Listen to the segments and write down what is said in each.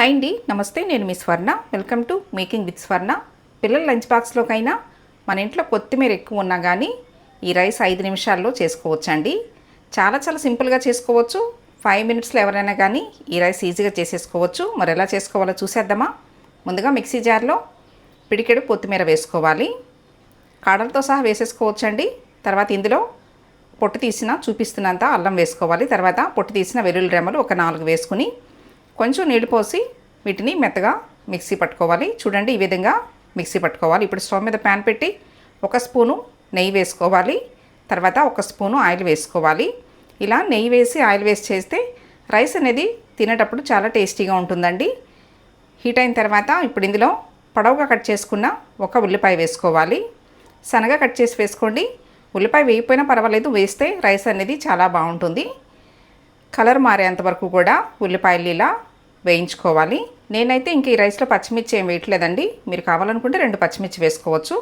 Hi అండి నమస్తే నేను మీ Swarna. Welcome to making with Swarna పిల్లల లంచ్ బాక్స్లోకైనా మన ఇంట్లో కొత్తిమీర ఎక్కువ ఉన్నా కానీ ఈ రైస్ ఐదు నిమిషాల్లో చేసుకోవచ్చండి. చాలా చాలా సింపుల్గా చేసుకోవచ్చు. ఫైవ్ మినిట్స్లో ఎవరైనా కానీ ఈ రైస్ ఈజీగా చేసేసుకోవచ్చు. మరి ఎలా చేసుకోవాలో చూసేద్దామా? ముందుగా మిక్సీ జార్లో పిడికెడు కొత్తిమీర వేసుకోవాలి. కాడలతో సహా వేసేసుకోవచ్చండి. తర్వాత ఇందులో పొట్టు తీసిన చూపిస్తున్నంత అల్లం వేసుకోవాలి. తర్వాత పొట్టు తీసిన వెల్లుల్లి రెమ్మలు ఒక నాలుగు వేసుకుని కొంచెం నీళ్ళు పోసి వీటిని మెత్తగా మిక్సీ పట్టుకోవాలి. చూడండి ఈ విధంగా మిక్సీ పట్టుకోవాలి. ఇప్పుడు స్టవ్ మీద ప్యాన్ పెట్టి ఒక స్పూను నెయ్యి వేసుకోవాలి. తర్వాత ఒక స్పూను ఆయిల్ వేసుకోవాలి. ఇలా నెయ్యి వేసి ఆయిల్ వేసి చేస్తే రైస్ అనేది తినేటప్పుడు చాలా టేస్టీగా ఉంటుందండి. హీట్ అయిన తర్వాత ఇప్పుడు ఇందులో పొడవుగా కట్ చేసుకున్న ఒక ఉల్లిపాయ వేసుకోవాలి. సన్నగా కట్ చేసి వేసుకోండి. ఉల్లిపాయ వేయకపోయినా పర్వాలేదు. వేస్తే రైస్ అనేది చాలా బాగుంటుంది. కలర్ మారేంత వరకు కూడా ఉల్లిపాయలు ఇలా వేయించుకోవాలి. నేనైతే ఇంక ఈ రైస్లో పచ్చిమిర్చి ఏం వేయట్లేదండి. మీరు కావాలనుకుంటే రెండు పచ్చిమిర్చి వేసుకోవచ్చు.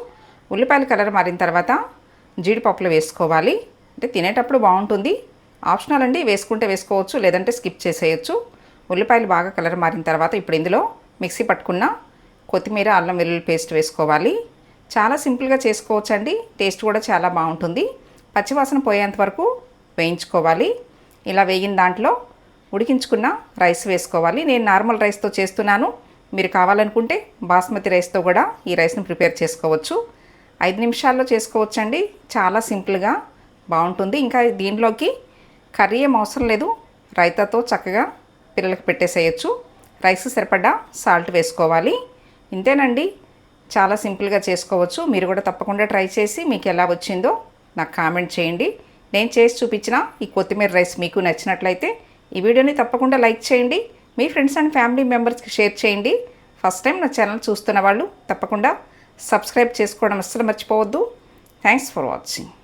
ఉల్లిపాయలు కలర్ మారిన తర్వాత జీడిపప్పులు వేసుకోవాలి. అంటే తినేటప్పుడు బాగుంటుంది. ఆప్షనల్ అండి వేసుకుంటే వేసుకోవచ్చు లేదంటే స్కిప్ చేసేయచ్చు. ఉల్లిపాయలు బాగా కలర్ మారిన తర్వాత ఇప్పుడు ఇందులో మిక్సీ పట్టుకున్న కొత్తిమీర అల్లం వెల్లుల్లి పేస్ట్ వేసుకోవాలి. చాలా సింపుల్గా చేసుకోవచ్చు అండి టేస్ట్ కూడా చాలా బాగుంటుంది. పచ్చివాసన పోయేంత వరకు వేయించుకోవాలి. ఇలా వేగిన దాంట్లో ఉడికించుకున్న రైస్ వేసుకోవాలి. నేను నార్మల్ రైస్తో చేస్తున్నాను. మీరు కావాలనుకుంటే బాస్మతి రైస్తో కూడా ఈ రైస్ని ప్రిపేర్ చేసుకోవచ్చు. ఐదు నిమిషాల్లో చేసుకోవచ్చండి. చాలా సింపుల్గా బాగుంటుంది. ఇంకా దీనిలోకి కర్రీ ఏం అవసరం లేదు. రైతాతో చక్కగా పిల్లలకి పెట్టేసేయచ్చు. రైస్ సరిపడా సాల్ట్ వేసుకోవాలి. ఇంతేనండి. చాలా సింపుల్గా చేసుకోవచ్చు. మీరు కూడా తప్పకుండా ట్రై చేసి మీకు ఎలా వచ్చిందో నాకు కామెంట్ చేయండి. నేను చేసి చూపించిన ఈ కొత్తిమీర రైస్ మీకు నచ్చినట్లయితే ఈ వీడియోని తప్పకుండా లైక్ చేయండి. మీ ఫ్రెండ్స్ అండ్ ఫ్యామిలీ మెంబర్స్కి షేర్ చేయండి. ఫస్ట్ టైం నా ఛానల్ చూస్తున్న వాళ్ళు తప్పకుండా సబ్స్క్రైబ్ చేసుకోవడం అస్సలు మర్చిపోవద్దు. Thanks for watching